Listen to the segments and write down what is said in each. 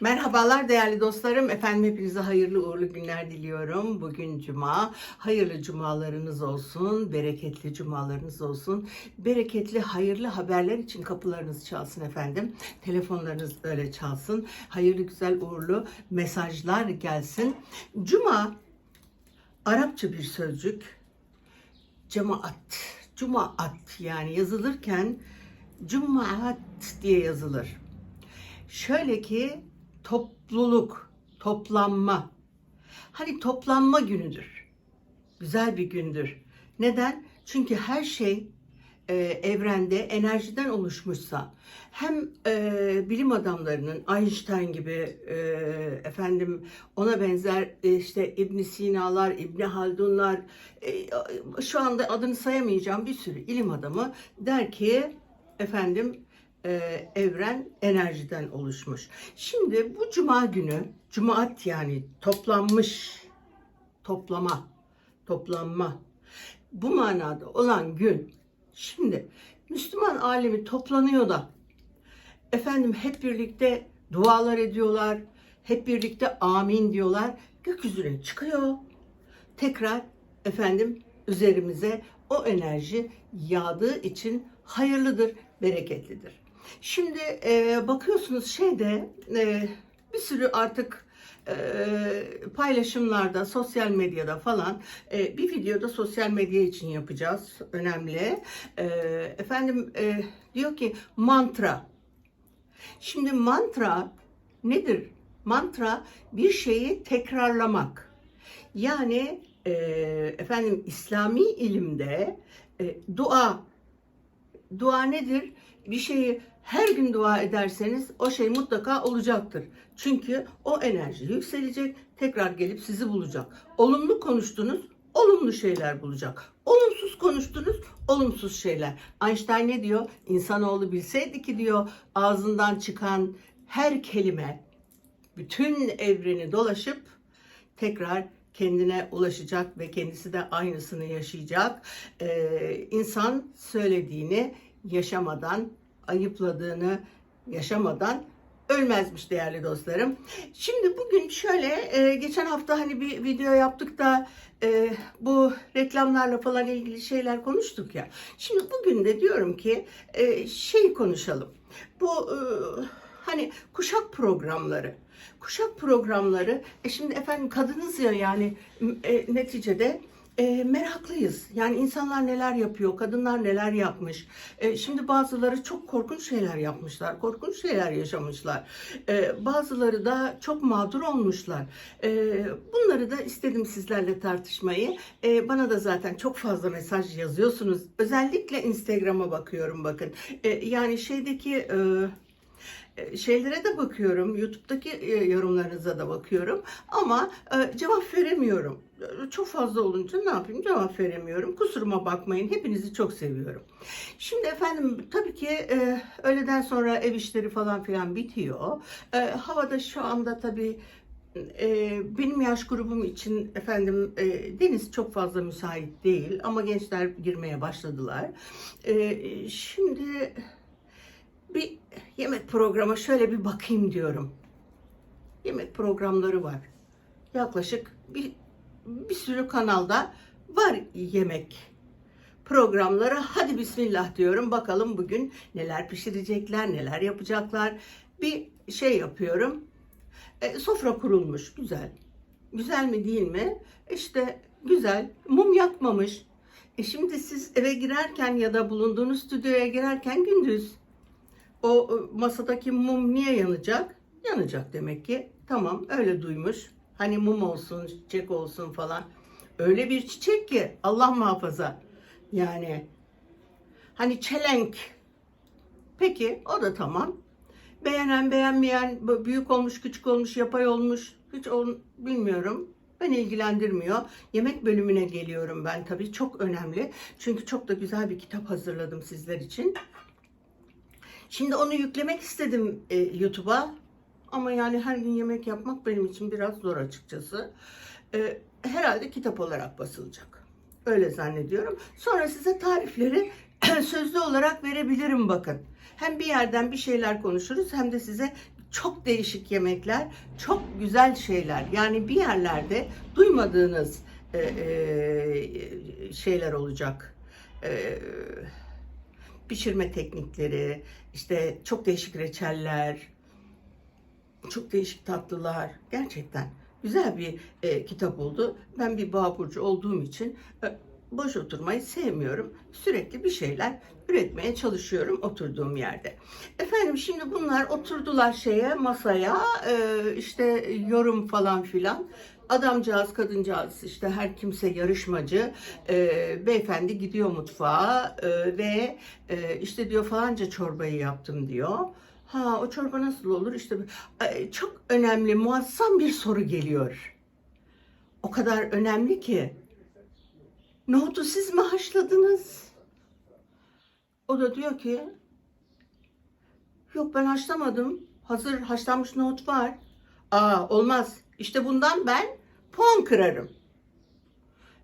Merhabalar değerli dostlarım. Efendim hepinize hayırlı uğurlu günler diliyorum. Bugün cuma. Hayırlı cumalarınız olsun. Bereketli cumalarınız olsun. Bereketli hayırlı haberler için kapılarınız çalsın efendim. Telefonlarınız öyle çalsın. Hayırlı güzel uğurlu mesajlar gelsin. Cuma Arapça bir sözcük. Cemaat. Cumaat yani yazılırken Cumaat diye yazılır. Şöyle ki topluluk, toplanma. Hani toplanma günüdür. Güzel bir gündür. Neden? Çünkü her şey e, evrende enerjiden oluşmuşsa hem e, bilim adamlarının Einstein gibi e, efendim ona benzer e, işte İbn Sina'lar, İbn Haldunlar e, şu anda adını sayamayacağım bir sürü ilim adamı der ki efendim e, evren enerjiden oluşmuş. Şimdi bu cuma günü, cumaat yani toplanmış, toplama, toplanma bu manada olan gün. Şimdi Müslüman alemi toplanıyor da efendim hep birlikte dualar ediyorlar, hep birlikte amin diyorlar. Gökyüzüne çıkıyor. Tekrar efendim üzerimize o enerji yağdığı için hayırlıdır, bereketlidir. Şimdi e, bakıyorsunuz şeyde e, bir sürü artık e, paylaşımlarda, sosyal medyada falan e, bir videoda sosyal medya için yapacağız. Önemli. E, efendim e, diyor ki mantra. Şimdi mantra nedir? Mantra bir şeyi tekrarlamak. Yani e, efendim İslami ilimde e, dua dua nedir? Bir şeyi her gün dua ederseniz o şey mutlaka olacaktır. Çünkü o enerji yükselecek, tekrar gelip sizi bulacak. Olumlu konuştunuz, olumlu şeyler bulacak. Olumsuz konuştunuz, olumsuz şeyler. Einstein ne diyor? İnsanoğlu bilseydi ki diyor ağzından çıkan her kelime bütün evreni dolaşıp tekrar kendine ulaşacak ve kendisi de aynısını yaşayacak. Ee, insan söylediğini yaşamadan, ayıpladığını yaşamadan ölmezmiş değerli dostlarım. Şimdi bugün şöyle, e, geçen hafta hani bir video yaptık da e, bu reklamlarla falan ilgili şeyler konuştuk ya. Şimdi bugün de diyorum ki e, şey konuşalım. Bu e, hani kuşak programları. Kuşak programları, e şimdi efendim kadınız ya yani e, neticede e, meraklıyız. Yani insanlar neler yapıyor, kadınlar neler yapmış. E, şimdi bazıları çok korkunç şeyler yapmışlar, korkunç şeyler yaşamışlar. E, bazıları da çok mağdur olmuşlar. E, bunları da istedim sizlerle tartışmayı. E, bana da zaten çok fazla mesaj yazıyorsunuz. Özellikle Instagram'a bakıyorum bakın. E, yani şeydeki... E, şeylere de bakıyorum, YouTube'daki e, yorumlarınıza da bakıyorum ama e, cevap veremiyorum. Çok fazla olunca ne yapayım cevap veremiyorum. Kusuruma bakmayın. Hepinizi çok seviyorum. Şimdi efendim tabii ki e, öğleden sonra ev işleri falan filan bitiyor. Havada şu anda tabii benim yaş grubum için efendim deniz çok fazla müsait değil ama gençler girmeye başladılar. Şimdi bir yemek programı şöyle bir bakayım diyorum. Yemek programları var. Yaklaşık bir, bir sürü kanalda var yemek programları. Hadi bismillah diyorum. Bakalım bugün neler pişirecekler, neler yapacaklar. Bir şey yapıyorum. E, sofra kurulmuş. Güzel. Güzel mi değil mi? İşte güzel. Mum yakmamış. E şimdi siz eve girerken ya da bulunduğunuz stüdyoya girerken gündüz o masadaki mum niye yanacak? Yanacak demek ki. Tamam öyle duymuş. Hani mum olsun, çiçek olsun falan. Öyle bir çiçek ki Allah muhafaza. Yani hani çelenk. Peki o da tamam. Beğenen beğenmeyen büyük olmuş küçük olmuş yapay olmuş hiç ol, bilmiyorum. Beni ilgilendirmiyor. Yemek bölümüne geliyorum ben tabii. Çok önemli. Çünkü çok da güzel bir kitap hazırladım sizler için. Şimdi onu yüklemek istedim e, YouTube'a. Ama yani her gün yemek yapmak benim için biraz zor açıkçası. E, herhalde kitap olarak basılacak. Öyle zannediyorum. Sonra size tarifleri sözlü olarak verebilirim bakın. Hem bir yerden bir şeyler konuşuruz hem de size çok değişik yemekler, çok güzel şeyler. Yani bir yerlerde duymadığınız e, e, şeyler olacak. E, pişirme teknikleri, işte çok değişik reçeller, çok değişik tatlılar. Gerçekten güzel bir e, kitap oldu. Ben bir bağ burcu olduğum için e, boş oturmayı sevmiyorum. Sürekli bir şeyler üretmeye çalışıyorum oturduğum yerde. Efendim şimdi bunlar oturdular şeye masaya e, işte yorum falan filan. Adamcağız, kadıncağız işte her kimse yarışmacı. E, beyefendi gidiyor mutfağa e, ve e, işte diyor falanca çorbayı yaptım diyor. Ha o çorba nasıl olur? İşte çok önemli, muazzam bir soru geliyor. O kadar önemli ki. Nohutu siz mi haşladınız? O da diyor ki yok ben haşlamadım. Hazır haşlanmış nohut var. Aa olmaz. İşte bundan ben puan kırarım.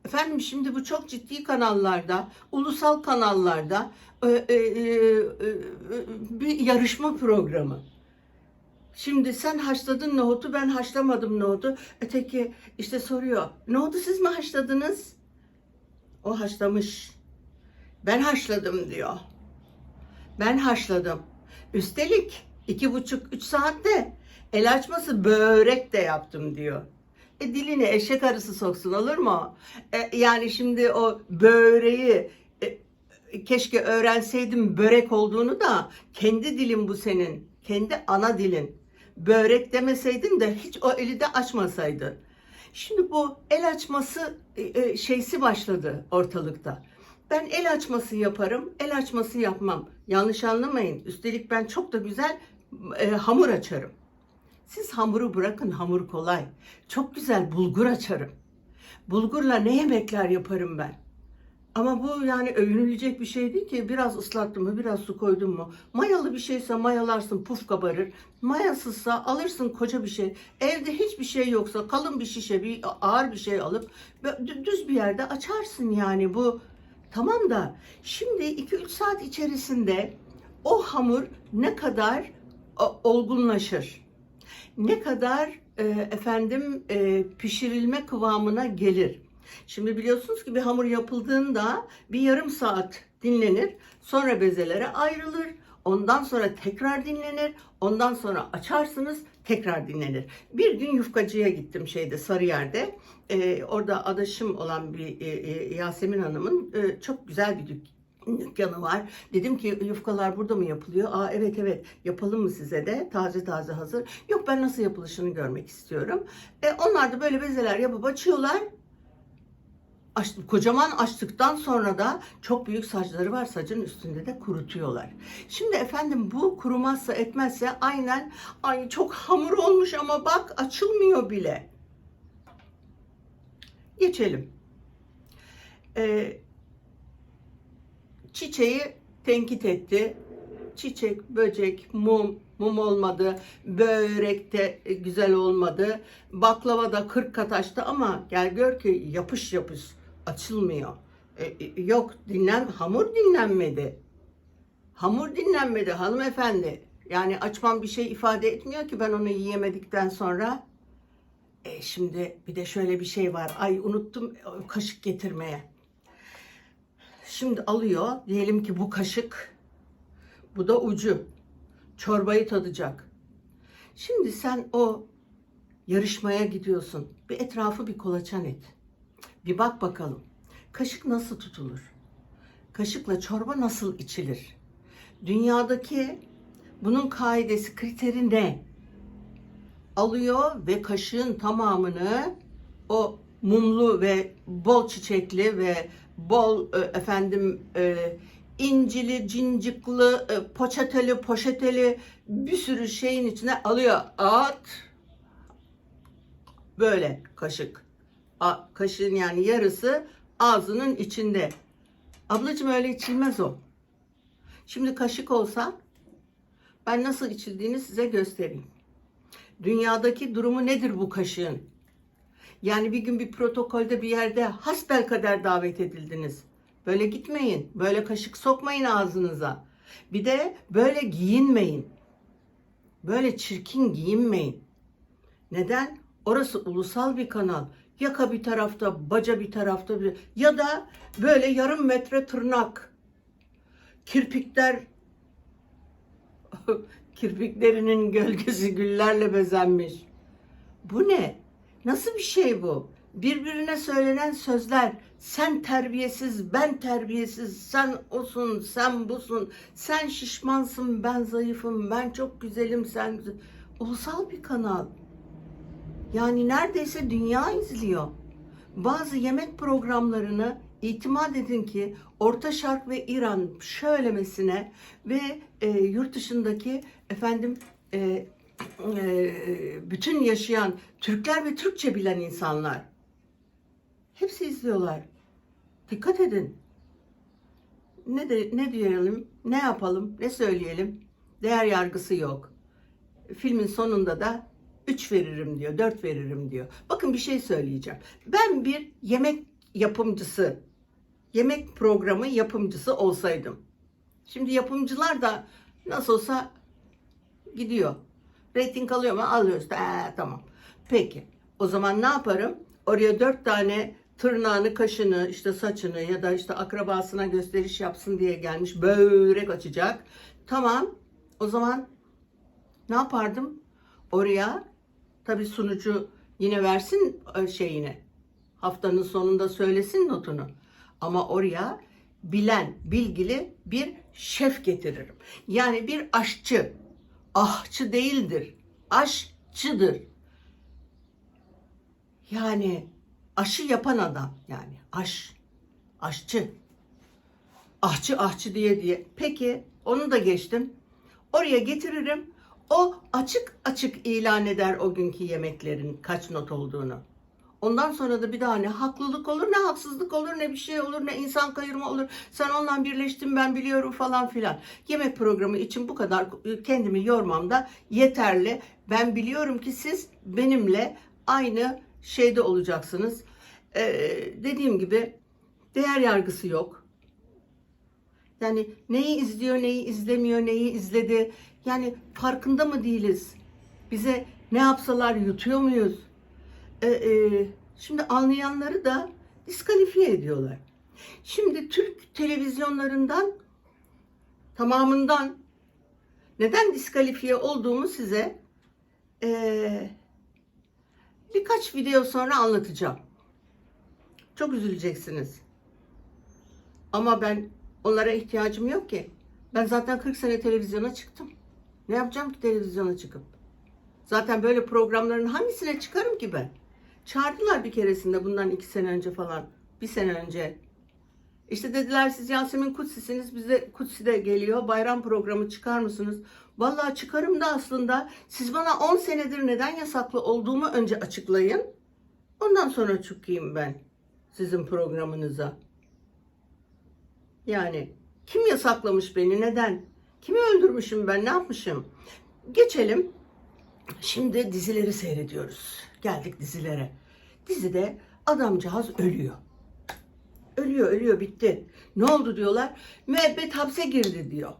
Efendim şimdi bu çok ciddi kanallarda, ulusal kanallarda e, e, e, bir yarışma programı. Şimdi sen haşladın nohutu, ben haşlamadım nohutu. Öteki işte soruyor, nohutu siz mi haşladınız? O haşlamış. Ben haşladım diyor. Ben haşladım. Üstelik iki buçuk, üç saatte el açması börek de yaptım diyor. E dilini eşek arısı soksun olur mu? E, yani şimdi o böreği e, keşke öğrenseydim börek olduğunu da kendi dilin bu senin. Kendi ana dilin. Börek demeseydin de hiç o eli de açmasaydı. Şimdi bu el açması e, e, şeysi başladı ortalıkta. Ben el açması yaparım, el açması yapmam. Yanlış anlamayın. Üstelik ben çok da güzel e, hamur açarım. Siz hamuru bırakın, hamur kolay. Çok güzel bulgur açarım. Bulgurla ne yemekler yaparım ben. Ama bu yani övünülecek bir şey değil ki. Biraz ıslattın mı, biraz su koydun mu? Mayalı bir şeyse mayalarsın, puf kabarır. Mayasızsa alırsın koca bir şey. Evde hiçbir şey yoksa kalın bir şişe, bir ağır bir şey alıp düz bir yerde açarsın yani bu. Tamam da şimdi 2-3 saat içerisinde o hamur ne kadar olgunlaşır? Ne kadar e, efendim e, pişirilme kıvamına gelir? Şimdi biliyorsunuz ki bir hamur yapıldığında bir yarım saat dinlenir. Sonra bezelere ayrılır. Ondan sonra tekrar dinlenir. Ondan sonra açarsınız tekrar dinlenir. Bir gün yufkacıya gittim şeyde Sarıyer'de. Ee, orada adaşım olan bir e, e, Yasemin Hanım'ın e, çok güzel bir dük- dükkanı var. Dedim ki yufkalar burada mı yapılıyor? Aa evet evet yapalım mı size de? Taze taze hazır. Yok ben nasıl yapılışını görmek istiyorum. E, onlar da böyle bezeler yapıp açıyorlar. Aç, kocaman açtıktan sonra da çok büyük saçları var sacın üstünde de kurutuyorlar. Şimdi efendim bu kurumazsa etmezse aynen ay çok hamur olmuş ama bak açılmıyor bile. Geçelim. Ee, çiçeği tenkit etti. Çiçek, böcek, mum, mum olmadı. Börek de güzel olmadı. Baklava da 40 kat açtı ama gel gör ki yapış yapış açılmıyor. E, e, yok dinlen hamur dinlenmedi. Hamur dinlenmedi hanımefendi. Yani açmam bir şey ifade etmiyor ki ben onu yiyemedikten sonra. E şimdi bir de şöyle bir şey var. Ay unuttum e, kaşık getirmeye. Şimdi alıyor. Diyelim ki bu kaşık. Bu da ucu. Çorbayı tadacak. Şimdi sen o yarışmaya gidiyorsun. Bir etrafı bir kolaçan et. Bir bak bakalım. Kaşık nasıl tutulur? Kaşıkla çorba nasıl içilir? Dünyadaki bunun kaidesi, kriteri ne? Alıyor ve kaşığın tamamını o mumlu ve bol çiçekli ve bol e, efendim e, incili, cincikli, e, poçeteli, poşeteli bir sürü şeyin içine alıyor. At. Böyle kaşık. A, kaşığın yani yarısı ağzının içinde. Ablacığım öyle içilmez o. Şimdi kaşık olsa ben nasıl içildiğini size göstereyim. Dünyadaki durumu nedir bu kaşığın? Yani bir gün bir protokolde bir yerde hasbel kadar davet edildiniz. Böyle gitmeyin. Böyle kaşık sokmayın ağzınıza. Bir de böyle giyinmeyin. böyle çirkin giyinmeyin. Neden? Orası ulusal bir kanal. Yaka bir tarafta, baca bir tarafta bir ya da böyle yarım metre tırnak. Kirpikler kirpiklerinin gölgesi güllerle bezenmiş. Bu ne? Nasıl bir şey bu? Birbirine söylenen sözler. Sen terbiyesiz, ben terbiyesiz, sen osun, sen busun, sen şişmansın, ben zayıfım, ben çok güzelim, sen güzel. Ulusal bir kanal. Yani neredeyse dünya izliyor. Bazı yemek programlarını itimat edin ki Orta Şark ve İran şöylemesine ve e, yurt dışındaki efendim e, bütün yaşayan Türkler ve Türkçe bilen insanlar hepsi izliyorlar. Dikkat edin. Ne de ne diyelim, ne yapalım, ne söyleyelim? Değer yargısı yok. Filmin sonunda da 3 veririm diyor, 4 veririm diyor. Bakın bir şey söyleyeceğim. Ben bir yemek yapımcısı, yemek programı yapımcısı olsaydım. Şimdi yapımcılar da nasıl olsa gidiyor. Rating alıyor mu? Alıyor işte. Ee, tamam. Peki. O zaman ne yaparım? Oraya dört tane tırnağını, kaşını, işte saçını ya da işte akrabasına gösteriş yapsın diye gelmiş. Börek açacak. Tamam. O zaman ne yapardım? Oraya tabii sunucu yine versin e, şeyini. Haftanın sonunda söylesin notunu. Ama oraya bilen, bilgili bir şef getiririm. Yani bir aşçı. Ahçı değildir. Aşçıdır. Yani aşı yapan adam yani aş aşçı. Ahçı ahçı diye diye. Peki onu da geçtim. Oraya getiririm. O açık açık ilan eder o günkü yemeklerin kaç not olduğunu. Ondan sonra da bir daha ne haklılık olur ne haksızlık olur ne bir şey olur ne insan kayırma olur. Sen onunla birleştin ben biliyorum falan filan. Yemek programı için bu kadar kendimi yormam da yeterli. Ben biliyorum ki siz benimle aynı şeyde olacaksınız. Ee, dediğim gibi değer yargısı yok. Yani neyi izliyor, neyi izlemiyor, neyi izledi. Yani farkında mı değiliz? Bize ne yapsalar yutuyor muyuz? Ee, e, şimdi anlayanları da diskalifiye ediyorlar. Şimdi Türk televizyonlarından tamamından neden diskalifiye olduğumu size e, birkaç video sonra anlatacağım. Çok üzüleceksiniz. Ama ben onlara ihtiyacım yok ki. Ben zaten 40 sene televizyona çıktım. Ne yapacağım ki televizyona çıkıp? Zaten böyle programların hangisine çıkarım ki ben? Çağırdılar bir keresinde bundan iki sene önce falan. Bir sene önce. İşte dediler siz Yasemin Kutsi'siniz. Bize Kutsi de geliyor. Bayram programı çıkar mısınız? Vallahi çıkarım da aslında. Siz bana 10 senedir neden yasaklı olduğumu önce açıklayın. Ondan sonra çıkayım ben sizin programınıza. Yani kim yasaklamış beni? Neden? Kimi öldürmüşüm ben? Ne yapmışım? Geçelim. Şimdi dizileri seyrediyoruz. Geldik dizilere. Dizide adamcağız ölüyor. Ölüyor, ölüyor, bitti. Ne oldu diyorlar? Müebbet hapse girdi diyor.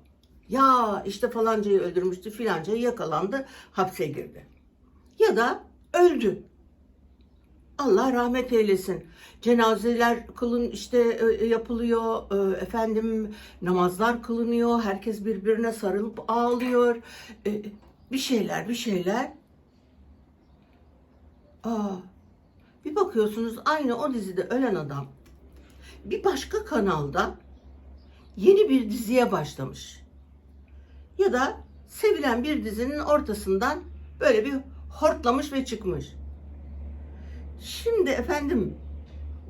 Ya işte falancayı öldürmüştü, filancayı yakalandı, hapse girdi. Ya da öldü. Allah rahmet eylesin. Cenazeler kılın işte yapılıyor. Efendim namazlar kılınıyor. Herkes birbirine sarılıp ağlıyor. Bir şeyler, bir şeyler. Aa, bir bakıyorsunuz aynı o dizide ölen adam bir başka kanalda yeni bir diziye başlamış. Ya da sevilen bir dizinin ortasından böyle bir hortlamış ve çıkmış. Şimdi efendim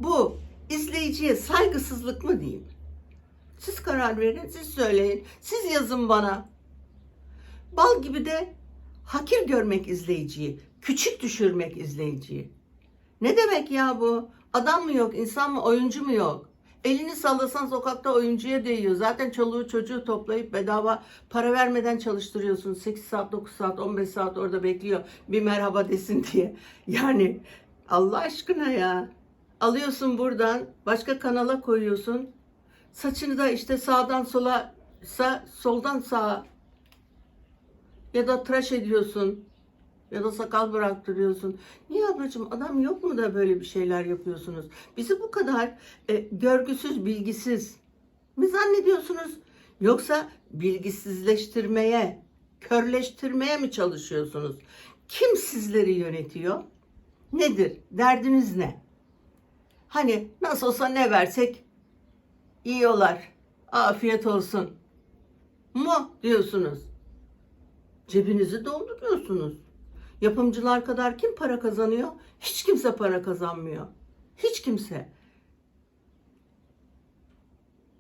bu izleyiciye saygısızlık mı diyeyim? Siz karar verin, siz söyleyin, siz yazın bana. Bal gibi de hakir görmek izleyiciyi, küçük düşürmek izleyiciyi. Ne demek ya bu? Adam mı yok, insan mı, oyuncu mu yok? Elini sallasan sokakta oyuncuya değiyor. Zaten çoluğu çocuğu toplayıp bedava para vermeden çalıştırıyorsun. 8 saat, 9 saat, 15 saat orada bekliyor. Bir merhaba desin diye. Yani Allah aşkına ya. Alıyorsun buradan, başka kanala koyuyorsun. Saçını da işte sağdan sola, sa, soldan sağa. Ya da tıraş ediyorsun. Ya da sakal bıraktırıyorsun. Niye ablacığım adam yok mu da böyle bir şeyler yapıyorsunuz? Bizi bu kadar e, görgüsüz, bilgisiz mi zannediyorsunuz? Yoksa bilgisizleştirmeye, körleştirmeye mi çalışıyorsunuz? Kim sizleri yönetiyor? Nedir? Derdiniz ne? Hani nasıl olsa ne versek yiyorlar. Afiyet olsun. Mu diyorsunuz. Cebinizi dolduruyorsunuz. Yapımcılar kadar kim para kazanıyor? Hiç kimse para kazanmıyor. Hiç kimse.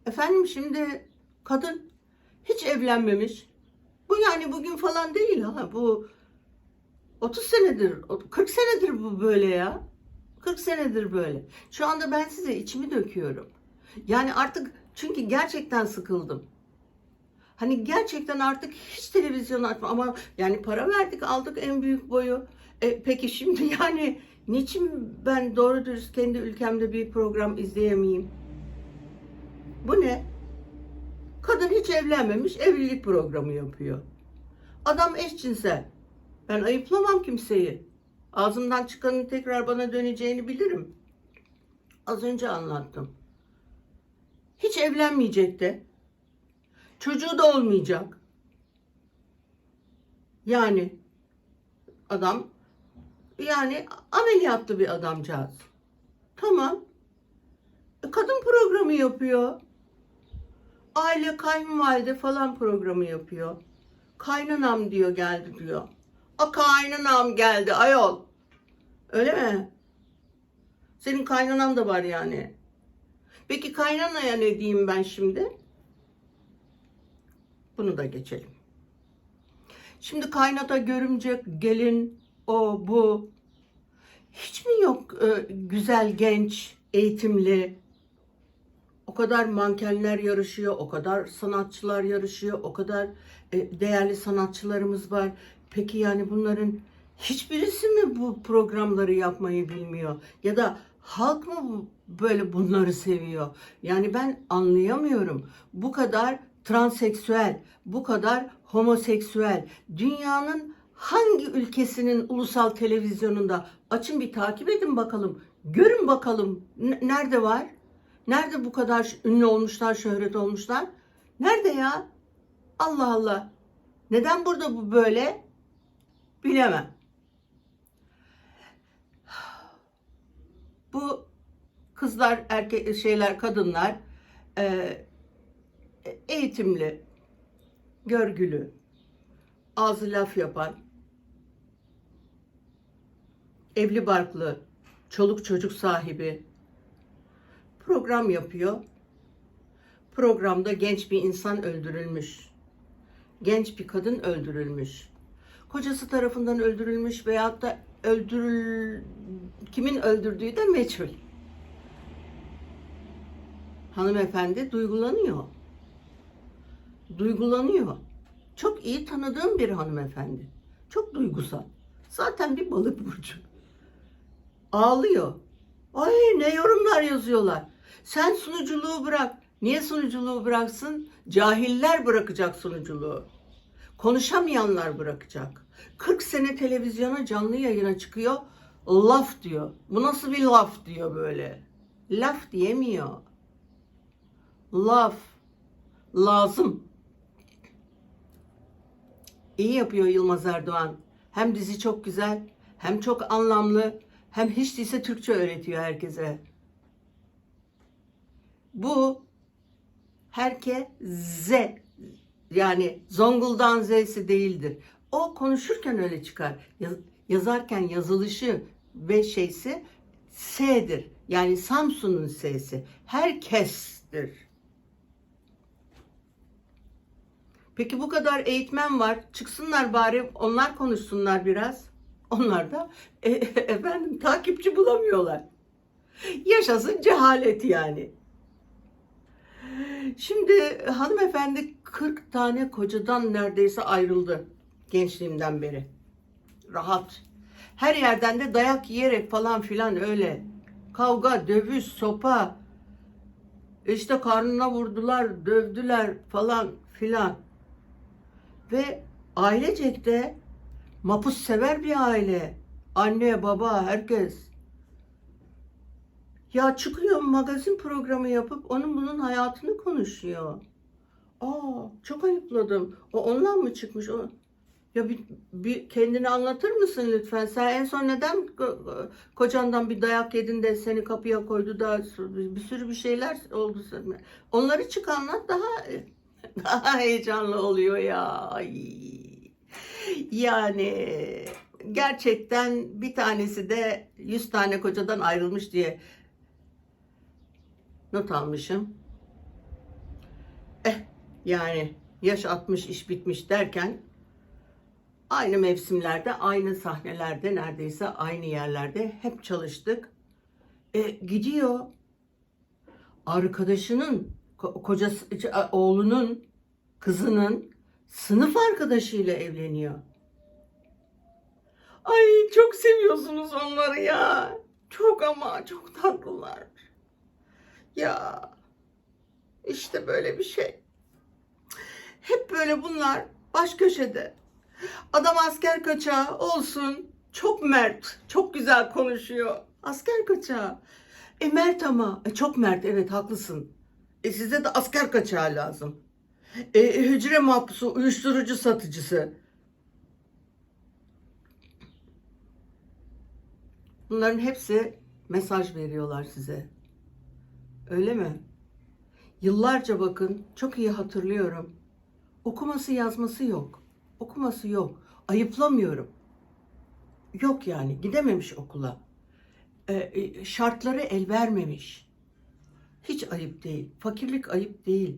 Efendim şimdi kadın hiç evlenmemiş. Bu yani bugün falan değil ha. Bu 30 senedir, 40 senedir bu böyle ya. 40 senedir böyle. Şu anda ben size içimi döküyorum. Yani artık çünkü gerçekten sıkıldım. Hani gerçekten artık hiç televizyon açma ama yani para verdik aldık en büyük boyu. E, peki şimdi yani niçin ben doğru dürüst kendi ülkemde bir program izleyemeyeyim? Bu ne? Kadın hiç evlenmemiş evlilik programı yapıyor. Adam eşcinsel. Ben ayıplamam kimseyi. Ağzımdan çıkanın tekrar bana döneceğini bilirim. Az önce anlattım. Hiç evlenmeyecek de. Çocuğu da olmayacak. Yani adam yani ameliyatlı bir adamcağız. Tamam. E, Kadın programı yapıyor. Aile kayınvalide falan programı yapıyor. Kaynanam diyor geldi diyor. A kaynanam geldi ayol. Öyle mi? Senin kaynanan da var yani. Peki kaynanaya ne diyeyim ben şimdi? Bunu da geçelim. Şimdi kaynata görümce gelin o bu. Hiç mi yok e, güzel genç eğitimli o kadar mankenler yarışıyor, o kadar sanatçılar yarışıyor, o kadar e, değerli sanatçılarımız var. Peki yani bunların hiçbirisi mi bu programları yapmayı bilmiyor? Ya da halk mı böyle bunları seviyor? Yani ben anlayamıyorum. Bu kadar transseksüel, bu kadar homoseksüel, dünyanın hangi ülkesinin ulusal televizyonunda açın bir takip edin bakalım. Görün bakalım n- nerede var? Nerede bu kadar ünlü olmuşlar, şöhret olmuşlar? Nerede ya? Allah Allah. Neden burada bu böyle? Bilemem. Bu kızlar, erkek şeyler, kadınlar e, eğitimli, görgülü, ağzı laf yapan, evli barklı, çoluk çocuk sahibi program yapıyor. Programda genç bir insan öldürülmüş. Genç bir kadın öldürülmüş. Kocası tarafından öldürülmüş veyahut da öldürül kimin öldürdüğü de meçhul. Hanımefendi duygulanıyor. Duygulanıyor. Çok iyi tanıdığım bir hanımefendi. Çok duygusal. Zaten bir balık burcu. Ağlıyor. Ay ne yorumlar yazıyorlar. Sen sunuculuğu bırak. Niye sunuculuğu bıraksın? Cahiller bırakacak sunuculuğu. Konuşamayanlar bırakacak. 40 sene televizyona canlı yayına çıkıyor. Laf diyor. Bu nasıl bir laf diyor böyle. Laf diyemiyor. Laf. Lazım. İyi yapıyor Yılmaz Erdoğan. Hem dizi çok güzel, hem çok anlamlı, hem hiç değilse Türkçe öğretiyor herkese. Bu herkese yani Zonguldak'ın Z'si değildir. O konuşurken öyle çıkar. Yaz- yazarken yazılışı ve şeysi S'dir. Yani Samsun'un S'si. Herkestir. Peki bu kadar eğitmen var. Çıksınlar bari onlar konuşsunlar biraz. Onlar da e, efendim takipçi bulamıyorlar. Yaşasın cehalet yani. Şimdi hanımefendi 40 tane kocadan neredeyse ayrıldı gençliğimden beri. Rahat. Her yerden de dayak yiyerek falan filan öyle. Kavga, dövüş, sopa. İşte karnına vurdular, dövdüler falan filan. Ve Ailecek de mapus sever bir aile. Anne, baba, herkes. Ya çıkıyor magazin programı yapıp onun bunun hayatını konuşuyor. Aa, çok ayıpladım. O ondan mı çıkmış? O... Ya bir, bir kendini anlatır mısın lütfen? Sen en son neden ko- kocandan bir dayak yedin de seni kapıya koydu da bir sürü bir şeyler oldu sana. Onları çık anlat daha daha heyecanlı oluyor ya. Yani gerçekten bir tanesi de 100 tane kocadan ayrılmış diye not almışım. Eh yani yaş 60 iş bitmiş derken aynı mevsimlerde, aynı sahnelerde, neredeyse aynı yerlerde hep çalıştık. E, gidiyor arkadaşının, kocası, oğlunun, kızının sınıf arkadaşıyla evleniyor. Ay çok seviyorsunuz onları ya. Çok ama çok tatlılar. Ya işte böyle bir şey. Hep böyle bunlar baş köşede. Adam asker kaçağı olsun. Çok mert, çok güzel konuşuyor. Asker kaçağı. E mert ama. E, çok mert evet haklısın. E size de asker kaçağı lazım. E, hücre mahpusu, uyuşturucu satıcısı. Bunların hepsi mesaj veriyorlar size. Öyle mi? Yıllarca bakın, çok iyi hatırlıyorum. Okuması yazması yok. Okuması yok. Ayıplamıyorum. Yok yani, gidememiş okula. Ee, e, şartları el vermemiş. Hiç ayıp değil. Fakirlik ayıp değil.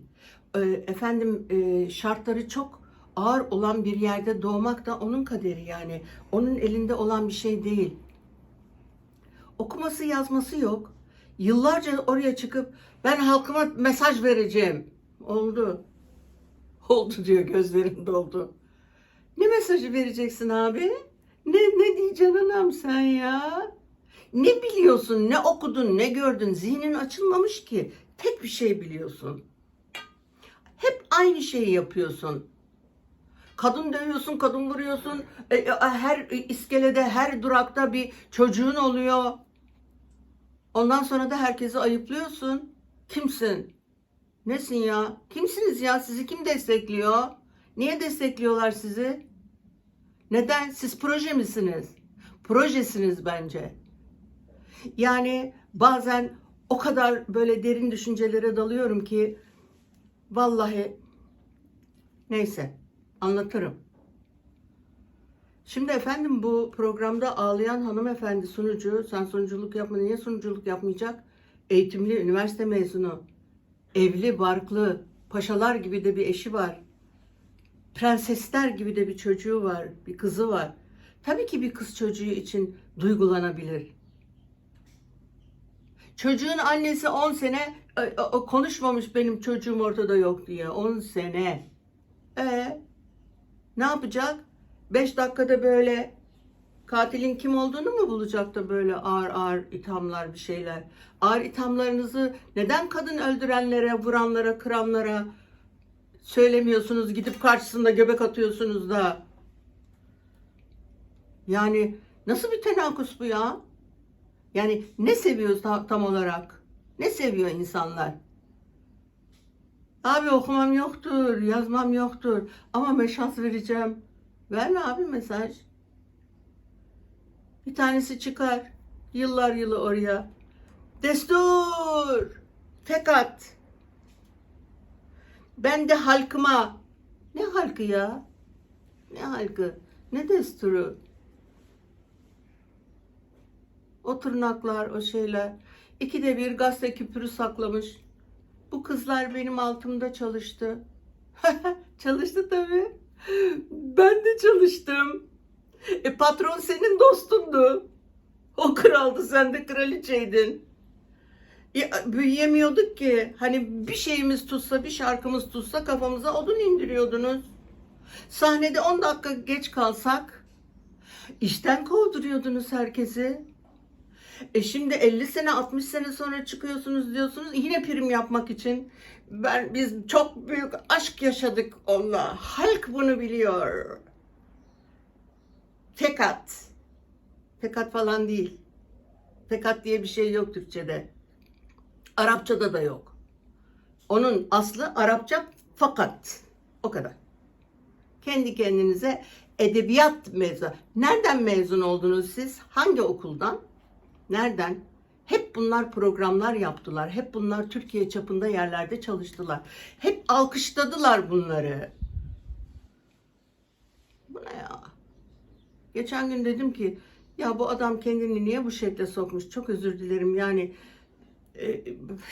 Ee, efendim e, şartları çok ağır olan bir yerde doğmak da onun kaderi yani. Onun elinde olan bir şey değil. Okuması yazması yok. Yıllarca oraya çıkıp ben halkıma mesaj vereceğim. Oldu. Oldu diyor gözlerim doldu. Ne mesajı vereceksin abi? Ne ne diyeceksin anam sen ya? Ne biliyorsun, ne okudun, ne gördün? Zihnin açılmamış ki. Tek bir şey biliyorsun. Hep aynı şeyi yapıyorsun. Kadın dövüyorsun, kadın vuruyorsun. E, e, Her iskelede, her durakta bir çocuğun oluyor. Ondan sonra da herkesi ayıplıyorsun. Kimsin? Nesin ya? Kimsiniz ya? Sizi kim destekliyor? Niye destekliyorlar sizi? Neden? Siz proje misiniz? Projesiniz bence. Yani bazen o kadar böyle derin düşüncelere dalıyorum ki vallahi neyse anlatırım. Şimdi efendim bu programda ağlayan hanımefendi sunucu, sen sunuculuk yapma, niye sunuculuk yapmayacak? Eğitimli, üniversite mezunu, evli, barklı, paşalar gibi de bir eşi var. Prensesler gibi de bir çocuğu var, bir kızı var. Tabii ki bir kız çocuğu için duygulanabilir. Çocuğun annesi 10 sene e, konuşmamış benim çocuğum ortada yok diye. 10 sene. E ne yapacak? 5 dakikada böyle katilin kim olduğunu mu bulacak da böyle ağır ağır ithamlar bir şeyler. Ağır ithamlarınızı neden kadın öldürenlere, vuranlara, kıranlara söylemiyorsunuz? Gidip karşısında göbek atıyorsunuz da. Yani nasıl bir tenakus bu ya? Yani ne seviyoruz tam, olarak? Ne seviyor insanlar? Abi okumam yoktur, yazmam yoktur ama meşas vereceğim. Verme abi mesaj. Bir tanesi çıkar. Yıllar yılı oraya. Destur! Tek at. Ben de halkıma. Ne halkı ya? Ne halkı? Ne desturu? O tırnaklar, o şeyler. İkide bir gazete küpürü saklamış. Bu kızlar benim altımda çalıştı. çalıştı tabii. Ben de çalıştım. E patron senin dostundu. O kraldı, sen de kraliçeydin. Ya, büyüyemiyorduk ki. Hani bir şeyimiz tutsa, bir şarkımız tutsa kafamıza odun indiriyordunuz. Sahnede 10 dakika geç kalsak işten kovduruyordunuz herkesi. E şimdi 50 sene 60 sene sonra çıkıyorsunuz diyorsunuz yine prim yapmak için. Ben biz çok büyük aşk yaşadık onunla. Halk bunu biliyor. Tekat. Tekat falan değil. Tekat diye bir şey yok Türkçe'de. Arapçada da yok. Onun aslı Arapça fakat. O kadar. Kendi kendinize edebiyat mezunu. Nereden mezun oldunuz siz? Hangi okuldan? Nereden? Hep bunlar programlar yaptılar. Hep bunlar Türkiye çapında yerlerde çalıştılar. Hep alkışladılar bunları. Bu ne ya? Geçen gün dedim ki ya bu adam kendini niye bu şekle sokmuş? Çok özür dilerim yani e,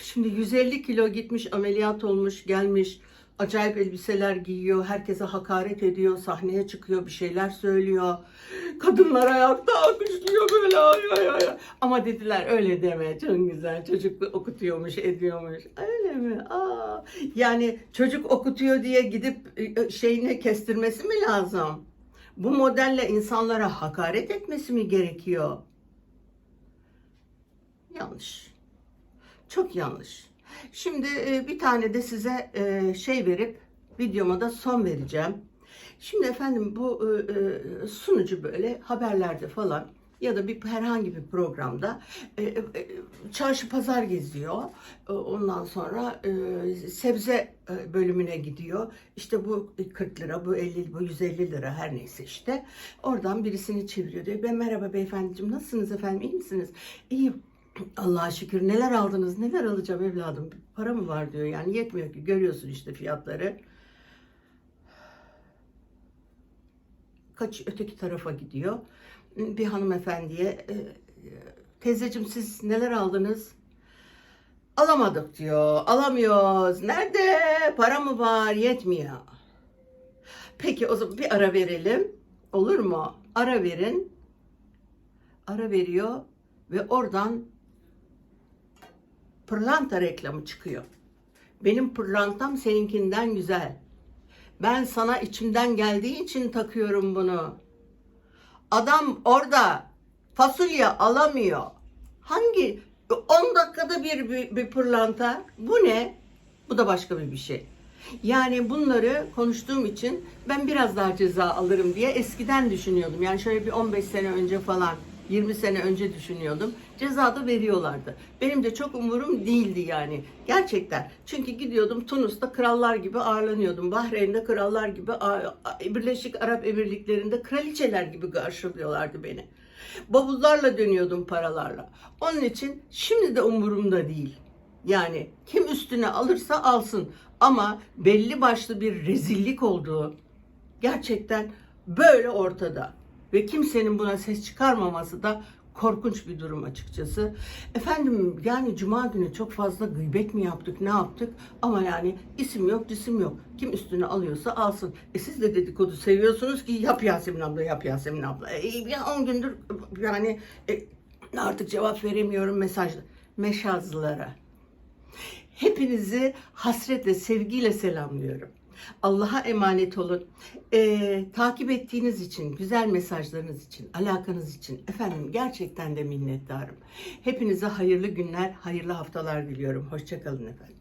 şimdi 150 kilo gitmiş ameliyat olmuş gelmiş acayip elbiseler giyiyor herkese hakaret ediyor sahneye çıkıyor bir şeyler söylüyor. Kadınlar ayakta alkışlıyor böyle ay ay ay ama dediler öyle deme çok güzel çocuk okutuyormuş ediyormuş. Öyle mi? Aa. Yani çocuk okutuyor diye gidip e, şeyine kestirmesi mi lazım? Bu modelle insanlara hakaret etmesi mi gerekiyor? Yanlış. Çok yanlış. Şimdi e, bir tane de size e, şey verip videoma da son vereceğim. Şimdi efendim bu e, sunucu böyle haberlerde falan ya da bir herhangi bir programda çarşı pazar geziyor. Ondan sonra sebze bölümüne gidiyor. İşte bu 40 lira, bu 50, bu 150 lira her neyse işte. Oradan birisini çeviriyor diyor. Ben merhaba beyefendiciğim nasılsınız efendim iyi misiniz? İyiyim. Allah'a şükür neler aldınız neler alacağım evladım para mı var diyor yani yetmiyor ki görüyorsun işte fiyatları. Kaç öteki tarafa gidiyor. Bir hanımefendiye e, teyzeciğim siz neler aldınız? Alamadık diyor. Alamıyoruz. Nerede? Para mı var? Yetmiyor. Peki o zaman bir ara verelim. Olur mu? Ara verin. Ara veriyor ve oradan pırlanta reklamı çıkıyor. Benim pırlantam seninkinden güzel. Ben sana içimden geldiği için takıyorum bunu. Adam orada fasulye alamıyor. Hangi 10 dakikada bir, bir, bir pırlanta? Bu ne? Bu da başka bir bir şey. Yani bunları konuştuğum için ben biraz daha ceza alırım diye eskiden düşünüyordum. Yani şöyle bir 15 sene önce falan 20 sene önce düşünüyordum. Ceza da veriyorlardı. Benim de çok umurum değildi yani. Gerçekten. Çünkü gidiyordum Tunus'ta krallar gibi ağırlanıyordum. Bahreyn'de krallar gibi, Birleşik Arap Emirlikleri'nde kraliçeler gibi karşılıyorlardı beni. Bavullarla dönüyordum paralarla. Onun için şimdi de umurumda değil. Yani kim üstüne alırsa alsın. Ama belli başlı bir rezillik olduğu gerçekten böyle ortada. Ve kimsenin buna ses çıkarmaması da korkunç bir durum açıkçası. Efendim yani cuma günü çok fazla gıybet mi yaptık ne yaptık ama yani isim yok cisim yok. Kim üstüne alıyorsa alsın. E siz de dedikodu seviyorsunuz ki yap Yasemin abla yap Yasemin abla. E, ya 10 gündür yani e, artık cevap veremiyorum mesaj meşazlara. Hepinizi hasretle, sevgiyle selamlıyorum. Allah'a emanet olun. Ee, takip ettiğiniz için, güzel mesajlarınız için, alakanız için efendim gerçekten de minnettarım. Hepinize hayırlı günler, hayırlı haftalar diliyorum. Hoşçakalın efendim.